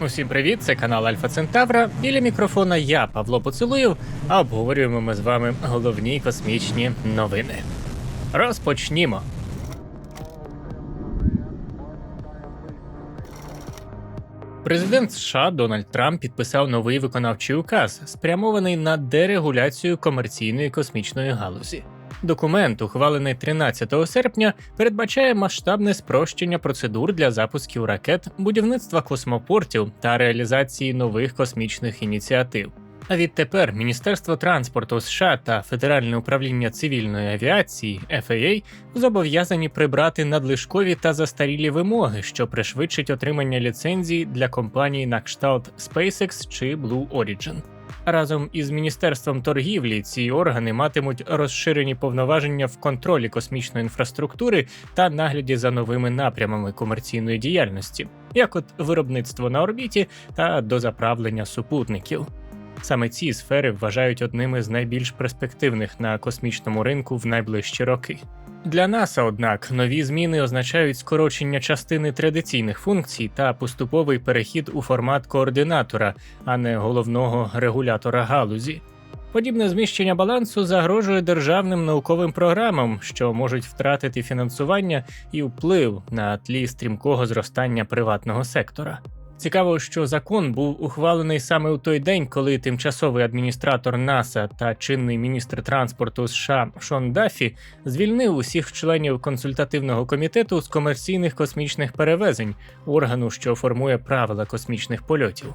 Усім привіт, це канал Альфа Центавра. Біля мікрофона я, Павло Поцелуєв, а обговорюємо ми з вами головні космічні новини. Розпочнімо. Президент США Дональд Трамп підписав новий виконавчий указ, спрямований на дерегуляцію комерційної космічної галузі. Документ, ухвалений 13 серпня, передбачає масштабне спрощення процедур для запусків ракет, будівництва космопортів та реалізації нових космічних ініціатив. А відтепер Міністерство транспорту США та Федеральне управління цивільної авіації FAA зобов'язані прибрати надлишкові та застарілі вимоги, що пришвидшить отримання ліцензій для компаній на кшталт SpaceX чи Blue Origin. Разом із міністерством торгівлі ці органи матимуть розширені повноваження в контролі космічної інфраструктури та нагляді за новими напрямами комерційної діяльності, як от виробництво на орбіті та дозаправлення супутників. Саме ці сфери вважають одними з найбільш перспективних на космічному ринку в найближчі роки. Для НАСА, однак, нові зміни означають скорочення частини традиційних функцій та поступовий перехід у формат координатора, а не головного регулятора галузі. Подібне зміщення балансу загрожує державним науковим програмам, що можуть втратити фінансування і вплив на тлі стрімкого зростання приватного сектора. Цікаво, що закон був ухвалений саме у той день, коли тимчасовий адміністратор НАСА та чинний міністр транспорту США Шон Даффі звільнив усіх членів консультативного комітету з комерційних космічних перевезень, органу, що формує правила космічних польотів.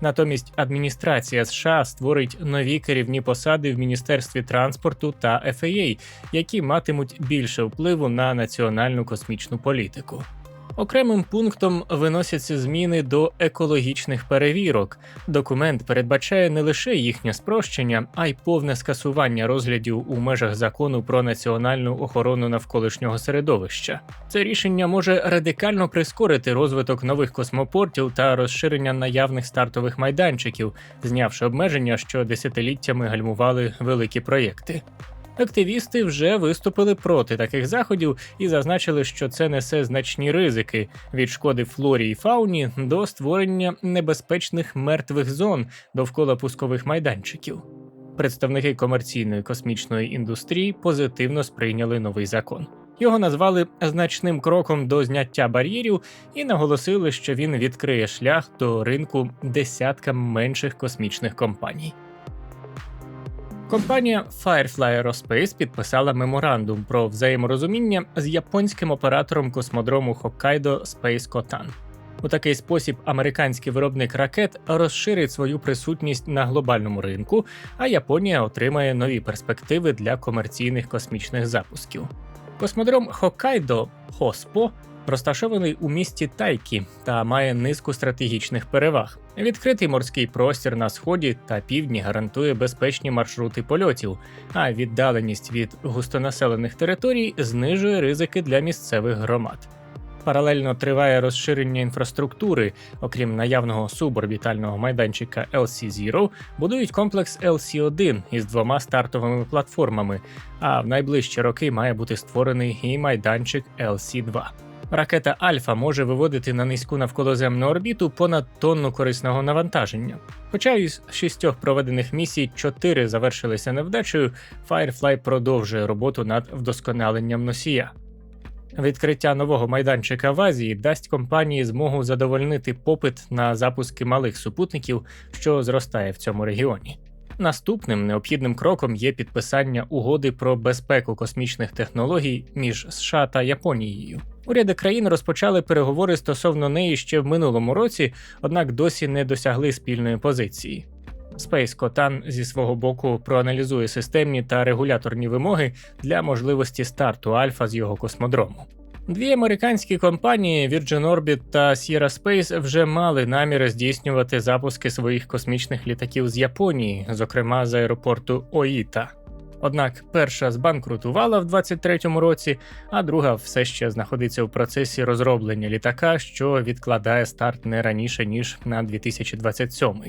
Натомість адміністрація США створить нові керівні посади в Міністерстві транспорту та FAA, які матимуть більше впливу на національну космічну політику. Окремим пунктом виносяться зміни до екологічних перевірок. Документ передбачає не лише їхнє спрощення, а й повне скасування розглядів у межах закону про національну охорону навколишнього середовища. Це рішення може радикально прискорити розвиток нових космопортів та розширення наявних стартових майданчиків, знявши обмеження, що десятиліттями гальмували великі проєкти. Активісти вже виступили проти таких заходів і зазначили, що це несе значні ризики від шкоди флорі і фауні до створення небезпечних мертвих зон довкола пускових майданчиків. Представники комерційної космічної індустрії позитивно сприйняли новий закон. Його назвали значним кроком до зняття бар'єрів і наголосили, що він відкриє шлях до ринку десяткам менших космічних компаній. Компанія Firefly Aerospace підписала меморандум про взаєморозуміння з японським оператором космодрому Hokkaido Space Kotan. У такий спосіб американський виробник ракет розширить свою присутність на глобальному ринку, а Японія отримає нові перспективи для комерційних космічних запусків. Космодром Хоккайдо Хоспо розташований у місті Тайкі та має низку стратегічних переваг. Відкритий морський простір на сході та півдні гарантує безпечні маршрути польотів, а віддаленість від густонаселених територій знижує ризики для місцевих громад. Паралельно триває розширення інфраструктури, окрім наявного суборбітального майданчика LC-0, будують комплекс LC-1 із двома стартовими платформами, а в найближчі роки має бути створений і майданчик LC-2. Ракета Альфа може виводити на низьку навколоземну орбіту понад тонну корисного навантаження. Хоча із шістьох проведених місій чотири завершилися невдачею, Firefly продовжує роботу над вдосконаленням носія. Відкриття нового майданчика в Азії дасть компанії змогу задовольнити попит на запуски малих супутників, що зростає в цьому регіоні. Наступним необхідним кроком є підписання угоди про безпеку космічних технологій між США та Японією. Уряди країн розпочали переговори стосовно неї ще в минулому році, однак досі не досягли спільної позиції. Space Kotan зі свого боку проаналізує системні та регуляторні вимоги для можливості старту Альфа з його космодрому. Дві американські компанії Virgin Orbit та Sierra Space вже мали наміри здійснювати запуски своїх космічних літаків з Японії, зокрема з аеропорту Оїта. Однак перша збанкрутувала в 23-му році, а друга все ще знаходиться в процесі розроблення літака, що відкладає старт не раніше ніж на 2027.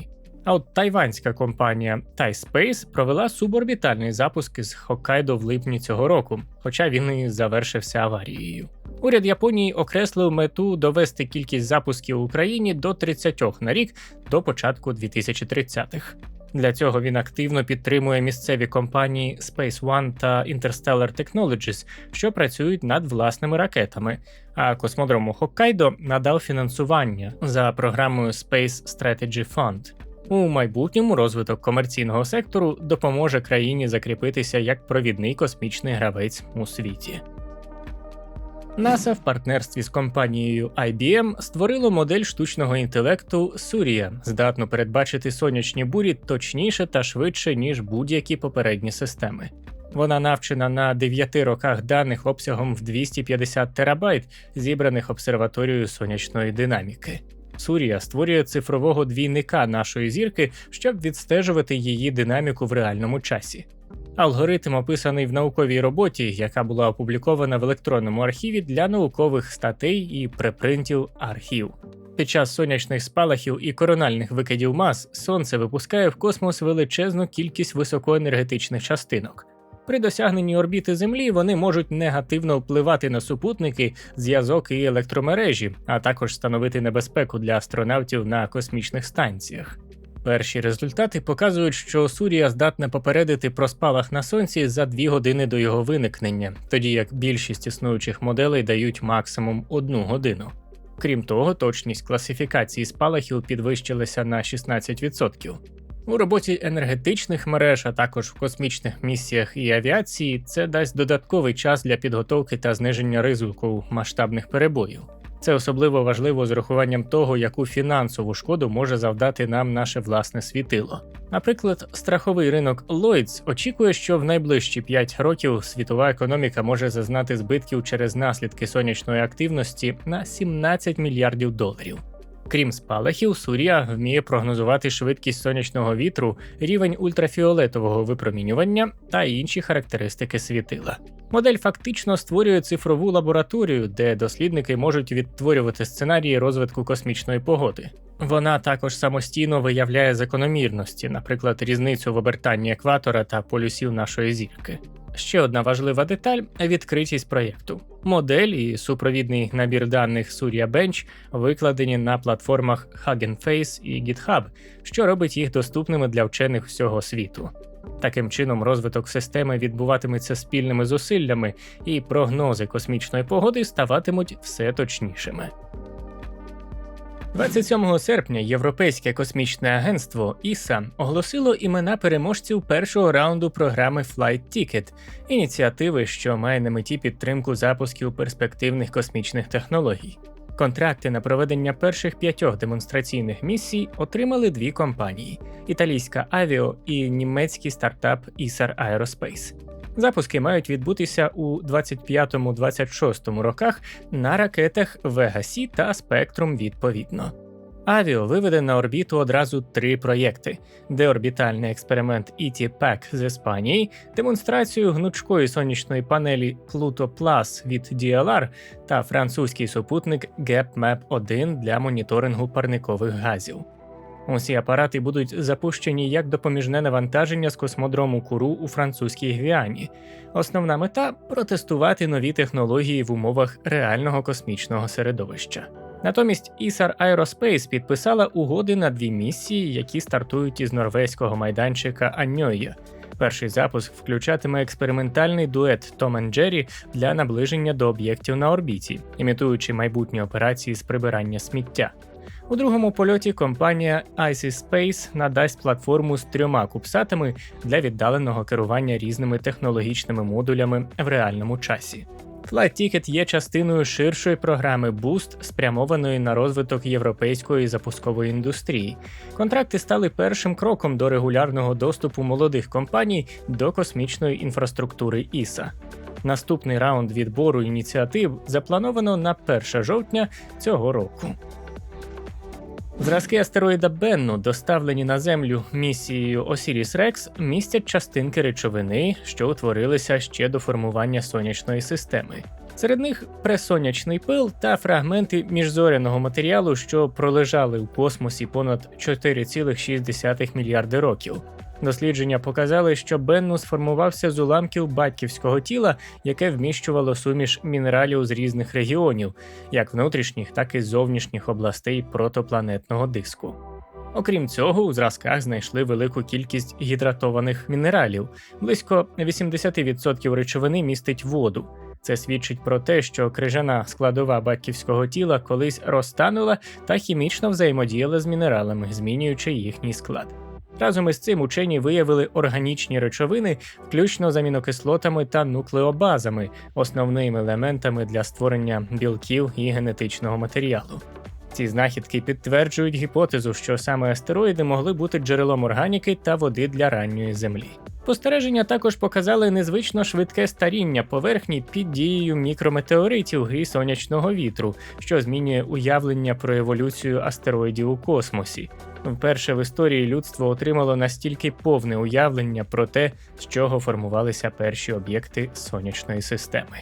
А от тайванська компанія TaiSpace провела суборбітальний запуск із Хоккайдо в липні цього року, хоча він і завершився аварією. Уряд Японії окреслив мету довести кількість запусків в Україні до 30 на рік до початку 2030-х. Для цього він активно підтримує місцеві компанії Space One та Interstellar Technologies, що працюють над власними ракетами. А космодрому Хоккайдо надав фінансування за програмою Space Strategy Fund. У майбутньому розвиток комерційного сектору допоможе країні закріпитися як провідний космічний гравець у світі. NASA в партнерстві з компанією IBM створило модель штучного інтелекту Surya, здатну передбачити сонячні бурі точніше та швидше, ніж будь-які попередні системи. Вона навчена на 9 роках даних обсягом в 250 терабайт, зібраних обсерваторією сонячної динаміки. Сурія створює цифрового двійника нашої зірки, щоб відстежувати її динаміку в реальному часі. Алгоритм описаний в науковій роботі, яка була опублікована в електронному архіві для наукових статей і препринтів архів. Під час сонячних спалахів і корональних викидів мас сонце випускає в космос величезну кількість високоенергетичних частинок. При досягненні орбіти Землі вони можуть негативно впливати на супутники, зв'язок і електромережі, а також становити небезпеку для астронавтів на космічних станціях. Перші результати показують, що Сурія здатна попередити про спалах на сонці за дві години до його виникнення, тоді як більшість існуючих моделей дають максимум одну годину. Крім того, точність класифікації спалахів підвищилася на 16%. У роботі енергетичних мереж, а також в космічних місіях і авіації, це дасть додатковий час для підготовки та зниження ризику масштабних перебоїв. Це особливо важливо з урахуванням того, яку фінансову шкоду може завдати нам наше власне світило. Наприклад, страховий ринок Lloyds очікує, що в найближчі 5 років світова економіка може зазнати збитків через наслідки сонячної активності на 17 мільярдів доларів. Крім спалахів, Сурія вміє прогнозувати швидкість сонячного вітру, рівень ультрафіолетового випромінювання та інші характеристики світила. Модель фактично створює цифрову лабораторію, де дослідники можуть відтворювати сценарії розвитку космічної погоди. Вона також самостійно виявляє закономірності, наприклад, різницю в обертанні екватора та полюсів нашої зірки. Ще одна важлива деталь відкритість проєкту. Модель і супровідний набір даних Surya Bench викладені на платформах Hugging Face і GitHub, що робить їх доступними для вчених всього світу. Таким чином, розвиток системи відбуватиметься спільними зусиллями, і прогнози космічної погоди ставатимуть все точнішими. 27 серпня Європейське космічне агентство ІСА оголосило імена переможців першого раунду програми Flight Ticket, ініціативи, що має на меті підтримку запусків перспективних космічних технологій. Контракти на проведення перших п'ятьох демонстраційних місій отримали дві компанії: італійська Avio і німецький стартап Isar Aerospace. Запуски мають відбутися у 25-26 роках на ракетах C та Spectrum відповідно. Авіо виведе на орбіту одразу три проєкти: деорбітальний експеримент ET PAC з Іспанії, демонстрацію гнучкої сонячної панелі Pluto Plus від DLR та французький супутник GapMap 1 для моніторингу парникових газів. Усі апарати будуть запущені як допоміжне навантаження з космодрому Куру у французькій Гвіані. Основна мета протестувати нові технології в умовах реального космічного середовища. Натомість Isar Aerospace підписала угоди на дві місії, які стартують із норвезького майданчика Аньойя. Перший запуск включатиме експериментальний дует Том Джері для наближення до об'єктів на орбіті, імітуючи майбутні операції з прибирання сміття. У другому польоті компанія Icy Space надасть платформу з трьома кубсатами для віддаленого керування різними технологічними модулями в реальному часі. Flight Ticket є частиною ширшої програми Boost, спрямованої на розвиток європейської запускової індустрії. Контракти стали першим кроком до регулярного доступу молодих компаній до космічної інфраструктури ІСА. Наступний раунд відбору ініціатив заплановано на 1 жовтня цього року. Зразки астероїда Бенну, доставлені на Землю місією Осіріс Рекс, містять частинки речовини, що утворилися ще до формування сонячної системи. Серед них пресонячний пил та фрагменти міжзоряного матеріалу, що пролежали у космосі понад 4,6 мільярди років. Дослідження показали, що Бенну сформувався з уламків батьківського тіла, яке вміщувало суміш мінералів з різних регіонів, як внутрішніх, так і зовнішніх областей протопланетного диску. Окрім цього, у зразках знайшли велику кількість гідратованих мінералів. Близько 80% речовини містить воду. Це свідчить про те, що крижана складова батьківського тіла колись розтанула та хімічно взаємодіяла з мінералами, змінюючи їхній склад. Разом із цим учені виявили органічні речовини, включно з амінокислотами та нуклеобазами, основними елементами для створення білків і генетичного матеріалу. Ці знахідки підтверджують гіпотезу, що саме астероїди могли бути джерелом органіки та води для ранньої землі. Спостереження також показали незвично швидке старіння поверхні під дією мікрометеоритів і сонячного вітру, що змінює уявлення про еволюцію астероїдів у космосі. Вперше в історії людство отримало настільки повне уявлення про те, з чого формувалися перші об'єкти сонячної системи.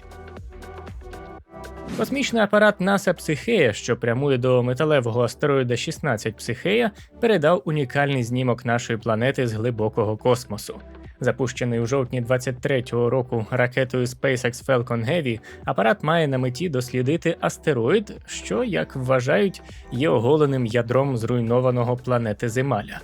Космічний апарат НАСА Психея, що прямує до металевого астероїда 16 Психея, передав унікальний знімок нашої планети з глибокого космосу. Запущений у жовтні 23-го року ракетою SpaceX Falcon Heavy, апарат має на меті дослідити астероїд, що, як вважають, є оголеним ядром зруйнованого планети Земаля.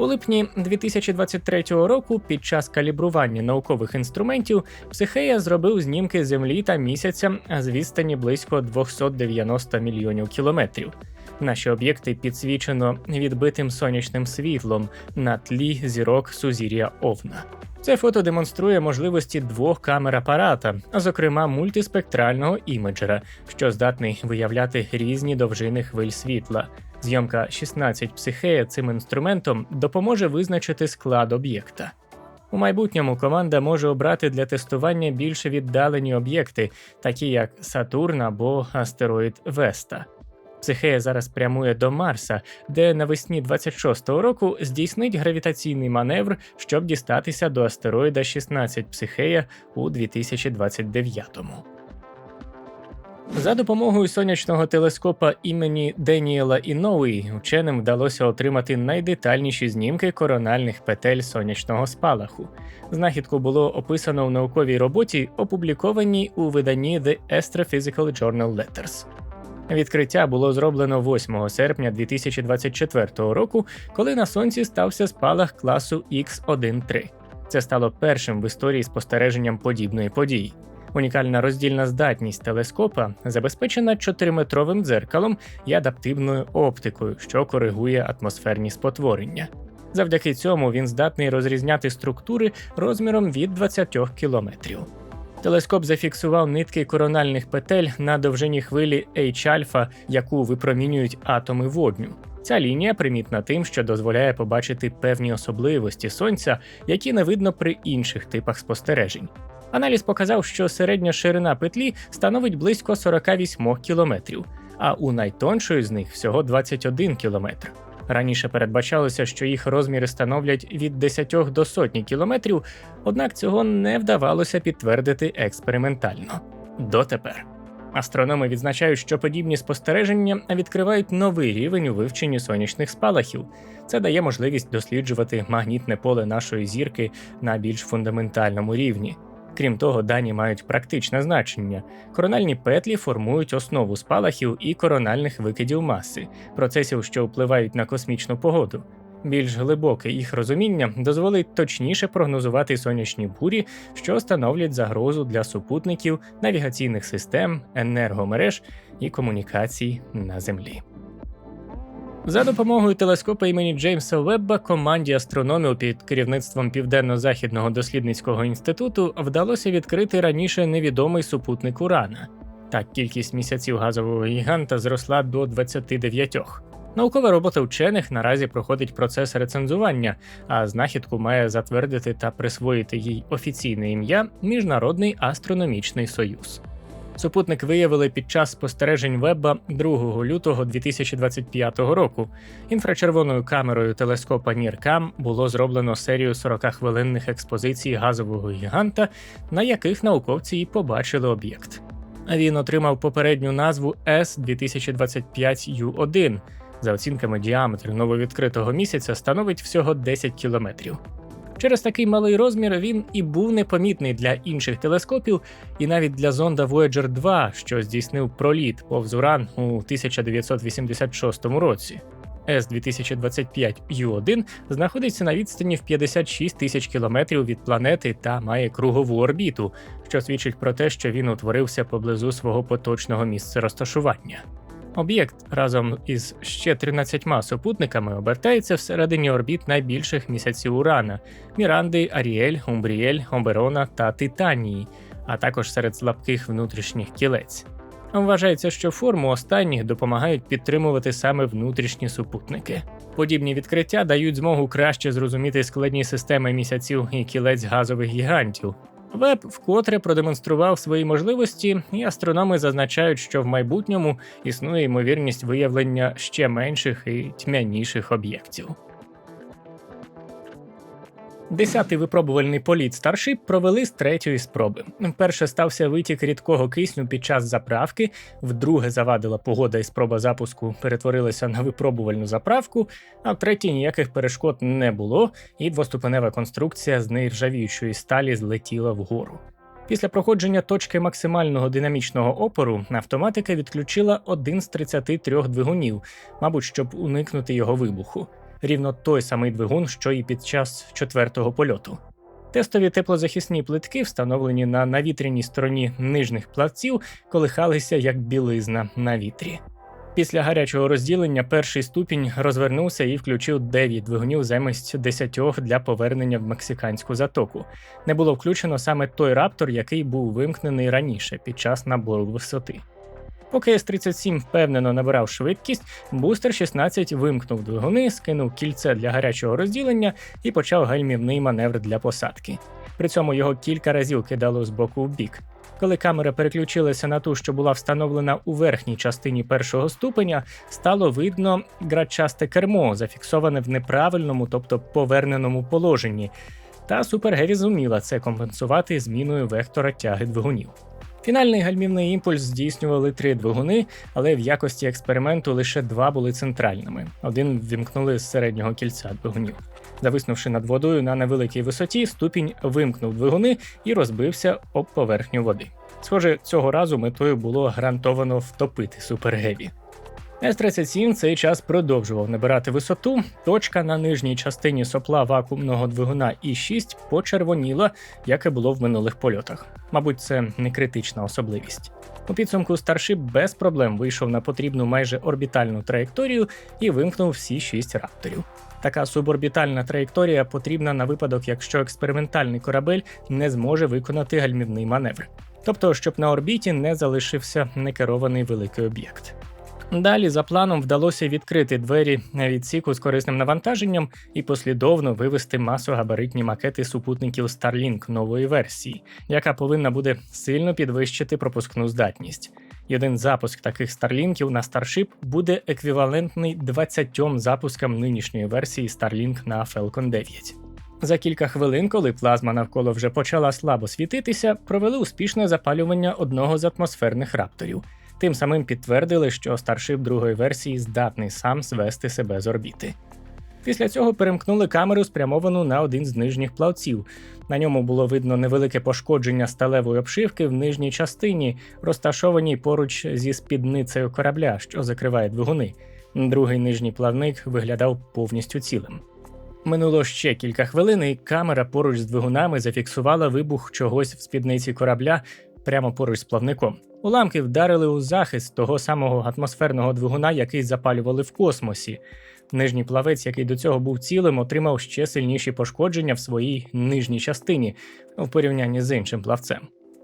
У липні 2023 року, під час калібрування наукових інструментів, Психея зробив знімки Землі та місяця з відстані близько 290 мільйонів кілометрів. Наші об'єкти підсвічено відбитим сонячним світлом на тлі зірок сузір'я Овна. Це фото демонструє можливості двох камер апарата, зокрема мультиспектрального імеджера, що здатний виявляти різні довжини хвиль світла. Зйомка 16 психея цим інструментом допоможе визначити склад об'єкта. У майбутньому команда може обрати для тестування більше віддалені об'єкти, такі як Сатурн або астероїд Веста. Психея зараз прямує до Марса, де навесні 26-го року здійснить гравітаційний маневр, щоб дістатися до астероїда 16 Психея у 2029-му. За допомогою сонячного телескопа імені Деніела Іноуї вченим вдалося отримати найдетальніші знімки корональних петель сонячного спалаху. Знахідку було описано в науковій роботі, опублікованій у виданні The Astrophysical Journal Letters. Відкриття було зроблено 8 серпня 2024 року, коли на сонці стався спалах класу X1-3. Це стало першим в історії спостереженням подібної події. Унікальна роздільна здатність телескопа забезпечена 4-метровим дзеркалом і адаптивною оптикою, що коригує атмосферні спотворення. Завдяки цьому він здатний розрізняти структури розміром від 20 кілометрів. Телескоп зафіксував нитки корональних петель на довжині хвилі H-альфа, яку випромінюють атоми водню. Ця лінія примітна тим, що дозволяє побачити певні особливості сонця, які не видно при інших типах спостережень. Аналіз показав, що середня ширина петлі становить близько 48 кілометрів, а у найтоншої з них всього 21 кілометр. Раніше передбачалося, що їх розміри становлять від 10 до сотні кілометрів, однак цього не вдавалося підтвердити експериментально. Дотепер. Астрономи відзначають, що подібні спостереження відкривають новий рівень у вивченні сонячних спалахів. Це дає можливість досліджувати магнітне поле нашої зірки на більш фундаментальному рівні. Крім того, дані мають практичне значення. Корональні петлі формують основу спалахів і корональних викидів маси, процесів, що впливають на космічну погоду. Більш глибоке їх розуміння дозволить точніше прогнозувати сонячні бурі, що становлять загрозу для супутників, навігаційних систем, енергомереж і комунікацій на Землі. За допомогою телескопа імені Джеймса Вебба команді астрономів під керівництвом Південно-Західного дослідницького інституту вдалося відкрити раніше невідомий супутник Урана. Так, кількість місяців газового гіганта зросла до 29. Наукова робота вчених наразі проходить процес рецензування, а знахідку має затвердити та присвоїти їй офіційне ім'я Міжнародний астрономічний союз. Супутник виявили під час спостережень Вебба 2 лютого 2025 року. Інфрачервоною камерою телескопа NIRCam було зроблено серію 40-хвилинних експозицій газового гіганта, на яких науковці і побачили об'єкт. Він отримав попередню назву S 2025 U1. За оцінками діаметр нововідкритого місяця становить всього 10 кілометрів. Через такий малий розмір він і був непомітний для інших телескопів, і навіть для зонда Voyager 2, що здійснив проліт повз Уран у 1986 році. С-2025U1 знаходиться на відстані в 56 тисяч кілометрів від планети та має кругову орбіту, що свідчить про те, що він утворився поблизу свого поточного місця розташування. Об'єкт разом із ще 13 супутниками обертається всередині орбіт найбільших місяців Урана Міранди, Аріель, Умбріель, Оберона та Титанії, а також серед слабких внутрішніх кілець. Вважається, що форму останніх допомагають підтримувати саме внутрішні супутники. Подібні відкриття дають змогу краще зрозуміти складні системи місяців і кілець газових гігантів. Веб вкотре продемонстрував свої можливості, і астрономи зазначають, що в майбутньому існує ймовірність виявлення ще менших і тьмяніших об'єктів. Десятий випробувальний політ Starship провели з третьої спроби. Перше стався витік рідкого кисню під час заправки, вдруге завадила погода і спроба запуску перетворилася на випробувальну заправку, а в третій ніяких перешкод не було, і двоступенева конструкція з нержавіючої сталі злетіла вгору. Після проходження точки максимального динамічного опору автоматика відключила один з 33 двигунів, мабуть, щоб уникнути його вибуху рівно той самий двигун, що і під час четвертого польоту. Тестові теплозахисні плитки, встановлені на навітряній стороні нижніх плавців, колихалися як білизна на вітрі. Після гарячого розділення перший ступінь розвернувся і включив 9 двигунів замість 10 для повернення в мексиканську затоку. Не було включено саме той раптор, який був вимкнений раніше під час набору висоти. Поки С-37 впевнено набирав швидкість, бустер 16 вимкнув двигуни, скинув кільце для гарячого розділення і почав гальмівний маневр для посадки. При цьому його кілька разів кидало з боку в бік. Коли камера переключилася на ту, що була встановлена у верхній частині першого ступеня, стало видно градчасте кермо, зафіксоване в неправильному, тобто поверненому положенні. Та Супергеві зуміла це компенсувати зміною вектора тяги двигунів. Фінальний гальмівний імпульс здійснювали три двигуни, але в якості експерименту лише два були центральними. Один вімкнули з середнього кільця двигунів. Зависнувши над водою на невеликій висоті, ступінь вимкнув двигуни і розбився об поверхню води. Схоже, цього разу метою було гарантовано втопити супергеві. С-37 цей час продовжував набирати висоту. Точка на нижній частині сопла вакуумного двигуна І6 почервоніла, як і було в минулих польотах. Мабуть, це не критична особливість. У підсумку Starship без проблем вийшов на потрібну майже орбітальну траєкторію і вимкнув всі шість рапторів. Така суборбітальна траєкторія потрібна на випадок, якщо експериментальний корабель не зможе виконати гальмівний маневр. Тобто, щоб на орбіті не залишився некерований великий об'єкт. Далі за планом вдалося відкрити двері відсіку з корисним навантаженням і послідовно вивести масогабаритні макети супутників Starlink нової версії, яка повинна буде сильно підвищити пропускну здатність. Один запуск таких старлінків на Starship буде еквівалентний 20 запускам нинішньої версії Starlink на Falcon 9. За кілька хвилин, коли плазма навколо вже почала слабо світитися, провели успішне запалювання одного з атмосферних рапторів. Тим самим підтвердили, що старшип другої версії здатний сам звести себе з орбіти. Після цього перемкнули камеру, спрямовану на один з нижніх плавців. На ньому було видно невелике пошкодження сталевої обшивки в нижній частині, розташованій поруч зі спідницею корабля, що закриває двигуни. Другий нижній плавник виглядав повністю цілим. Минуло ще кілька хвилин, і камера поруч з двигунами зафіксувала вибух чогось в спідниці корабля прямо поруч з плавником. Уламки вдарили у захист того самого атмосферного двигуна, який запалювали в космосі. Нижній плавець, який до цього був цілим, отримав ще сильніші пошкодження в своїй нижній частині в порівнянні з іншим плавцем.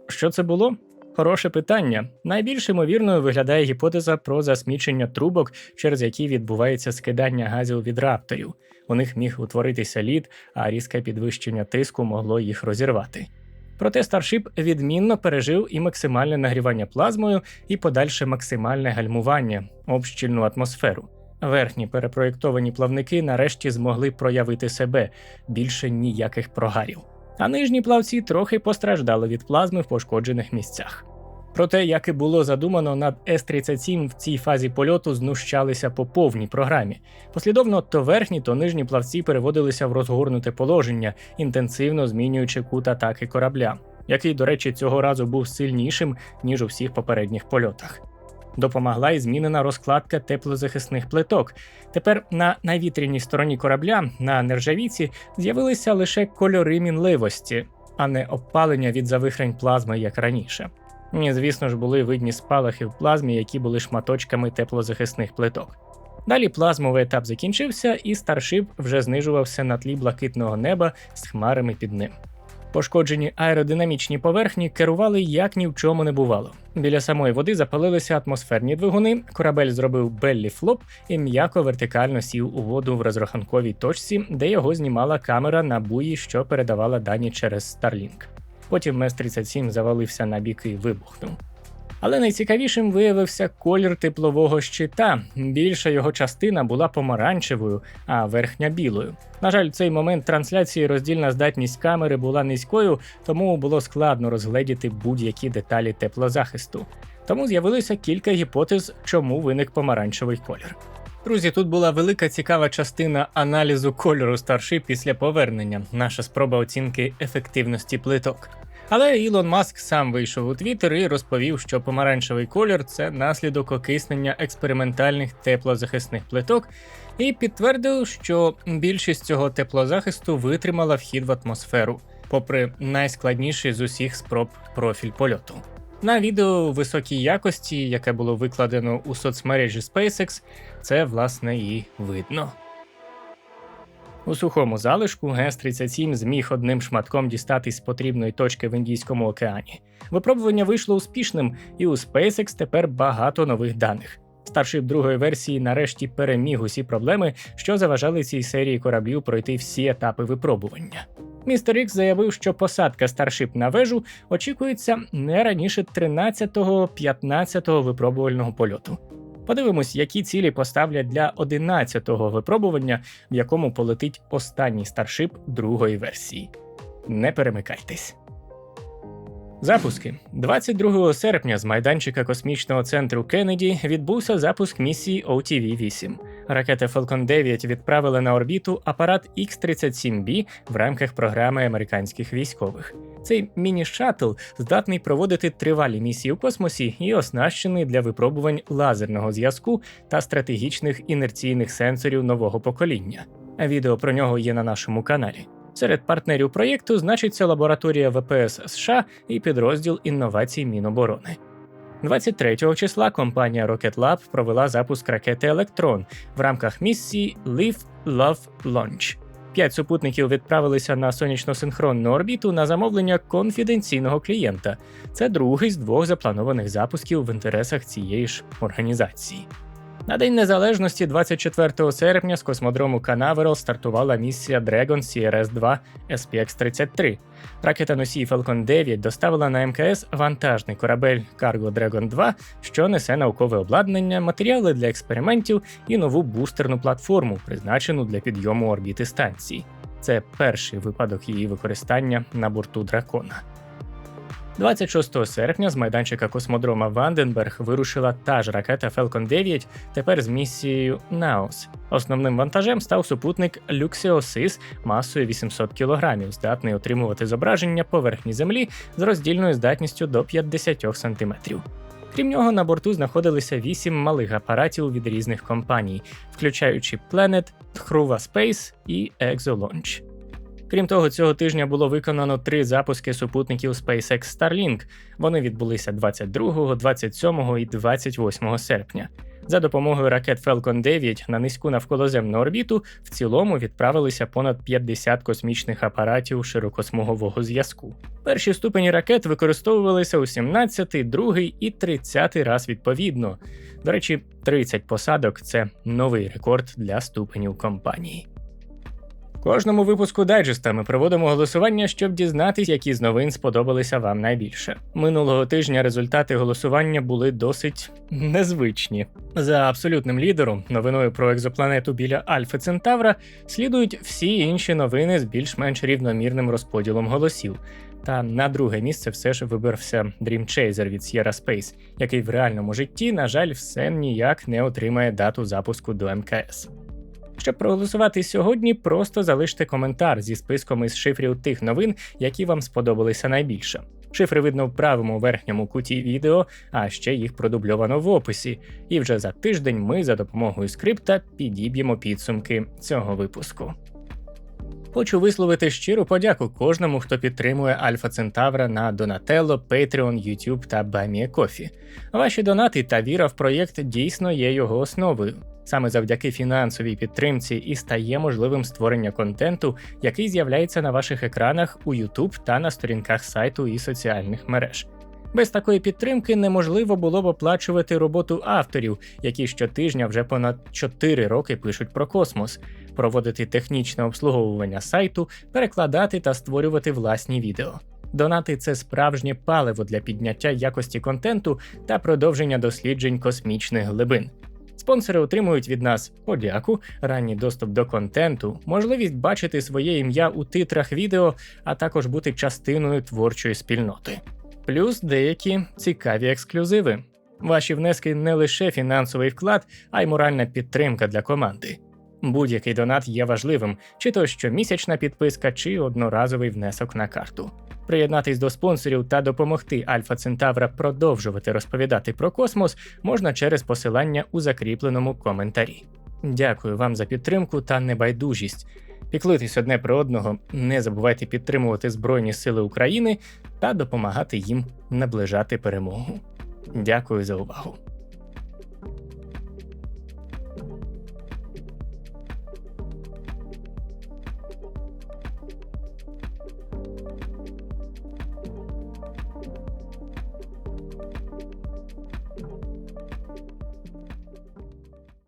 Що це було? Хороше питання. Найбільш ймовірною виглядає гіпотеза про засмічення трубок, через які відбувається скидання газів від рапторів. У них міг утворитися лід, а різке підвищення тиску могло їх розірвати. Проте Starship відмінно пережив і максимальне нагрівання плазмою, і подальше максимальне гальмування об щільну атмосферу. Верхні перепроєктовані плавники нарешті змогли проявити себе більше ніяких прогарів. А нижні плавці трохи постраждали від плазми в пошкоджених місцях. Проте, як і було задумано, над С-37 в цій фазі польоту знущалися по повній програмі. Послідовно то верхні, то нижні плавці переводилися в розгорнуте положення, інтенсивно змінюючи кут атаки корабля, який, до речі, цього разу був сильнішим ніж у всіх попередніх польотах. Допомогла і змінена розкладка теплозахисних плиток. Тепер на найвітряній стороні корабля на нержавіці з'явилися лише кольори мінливості, а не обпалення від завихрень плазми, як раніше. І, звісно ж, були видні спалахи в плазмі, які були шматочками теплозахисних плиток. Далі плазмовий етап закінчився, і старшип вже знижувався на тлі блакитного неба з хмарами під ним. Пошкоджені аеродинамічні поверхні керували як ні в чому не бувало. Біля самої води запалилися атмосферні двигуни, корабель зробив беллі флоп і м'яко вертикально сів у воду в розрахунковій точці, де його знімала камера на буї, що передавала дані через Starlink. Потім Мес-37 завалився на бік і вибухнув. Але найцікавішим виявився колір теплового щита. Більша його частина була помаранчевою, а верхня білою. На жаль, в цей момент трансляції роздільна здатність камери була низькою, тому було складно розгледіти будь-які деталі теплозахисту. Тому з'явилося кілька гіпотез, чому виник помаранчевий колір. Друзі, тут була велика цікава частина аналізу кольору старши після повернення, наша спроба оцінки ефективності плиток. Але Ілон Маск сам вийшов у Твіттер і розповів, що помаранчевий колір це наслідок окиснення експериментальних теплозахисних плиток, і підтвердив, що більшість цього теплозахисту витримала вхід в атмосферу, попри найскладніший з усіх спроб профіль польоту. На відео високій якості, яке було викладено у соцмережі SpaceX, це власне і видно. У сухому залишку ГЕС-37 зміг одним шматком дістатись з потрібної точки в Індійському океані. Випробування вийшло успішним, і у SpaceX тепер багато нових даних. Старшип другої версії нарешті переміг усі проблеми, що заважали цій серії кораблів пройти всі етапи випробування. Містер Ікс заявив, що посадка старшип на вежу очікується не раніше 13-15 випробувального польоту. Подивимось, які цілі поставлять для 11-го випробування, в якому полетить останній старшип другої версії. Не перемикайтесь. Запуски 22 серпня з майданчика космічного центру Кеннеді відбувся запуск місії OTV-8. Ракета Falcon 9 відправила на орбіту апарат X-37B в рамках програми американських військових. Цей міні-шаттл здатний проводити тривалі місії у космосі і оснащений для випробувань лазерного зв'язку та стратегічних інерційних сенсорів нового покоління. Відео про нього є на нашому каналі. Серед партнерів проєкту значиться лабораторія ВПС США і підрозділ інновацій Міноборони. 23 числа компанія Rocket Lab провела запуск ракети Електрон в рамках місії Live Love Launch. П'ять супутників відправилися на сонячно-синхронну орбіту на замовлення конфіденційного клієнта. Це другий з двох запланованих запусків в інтересах цієї ж організації. На День Незалежності, 24 серпня, з космодрому Канаверал стартувала місія Dragon CRS-2 SPX-33. Ракета носій Falcon 9 доставила на МКС вантажний корабель Cargo Dragon 2, що несе наукове обладнання, матеріали для експериментів і нову бустерну платформу, призначену для підйому орбіти станції. Це перший випадок її використання на борту дракона. 26 серпня з майданчика космодрома Ванденберг вирушила та ж ракета Falcon 9, тепер з місією Наус. Основним вантажем став супутник Luxio масою 800 кг, здатний отримувати зображення поверхні Землі з роздільною здатністю до 50 см. Крім нього, на борту знаходилися вісім малих апаратів від різних компаній, включаючи Planet, Hruva Space і ExoLaunch. Крім того, цього тижня було виконано три запуски супутників SpaceX Starlink. Вони відбулися 22, 27 і 28 серпня. За допомогою ракет Falcon 9 на низьку навколоземну орбіту в цілому відправилися понад 50 космічних апаратів широкосмугового зв'язку. Перші ступені ракет використовувалися у 17, 2 і 30 раз відповідно. До речі, 30 посадок це новий рекорд для ступенів компанії. Кожному випуску дайджеста ми проводимо голосування, щоб дізнатись, які з новин сподобалися вам найбільше. Минулого тижня результати голосування були досить незвичні. За абсолютним лідером, новиною про екзопланету біля Альфи Центавра, слідують всі інші новини з більш-менш рівномірним розподілом голосів. Та на друге місце все ж вибрався Dream Chaser від Sierra Space, який в реальному житті, на жаль, все ніяк не отримає дату запуску до МКС. Щоб проголосувати сьогодні, просто залиште коментар зі списком із шифрів тих новин, які вам сподобалися найбільше. Шифри видно в правому верхньому куті відео, а ще їх продубльовано в описі. І вже за тиждень ми за допомогою скрипта підіб'ємо підсумки цього випуску. Хочу висловити щиру подяку кожному, хто підтримує Альфа Центавра на Donatello, Patreon, YouTube та BuyMeACoffee. Ваші донати та віра в проєкт дійсно є його основою. Саме завдяки фінансовій підтримці і стає можливим створення контенту, який з'являється на ваших екранах у YouTube та на сторінках сайту і соціальних мереж. Без такої підтримки неможливо було б оплачувати роботу авторів, які щотижня вже понад 4 роки пишуть про космос, проводити технічне обслуговування сайту, перекладати та створювати власні відео. Донати це справжнє паливо для підняття якості контенту та продовження досліджень космічних глибин. Спонсори отримують від нас подяку, ранній доступ до контенту, можливість бачити своє ім'я у титрах відео, а також бути частиною творчої спільноти. Плюс деякі цікаві ексклюзиви. Ваші внески не лише фінансовий вклад, а й моральна підтримка для команди. Будь-який донат є важливим, чи то щомісячна підписка, чи одноразовий внесок на карту. Приєднатись до спонсорів та допомогти Альфа Центавра продовжувати розповідати про космос можна через посилання у закріпленому коментарі. Дякую вам за підтримку та небайдужість. Піклуйтесь одне про одного, не забувайте підтримувати Збройні Сили України та допомагати їм наближати перемогу. Дякую за увагу.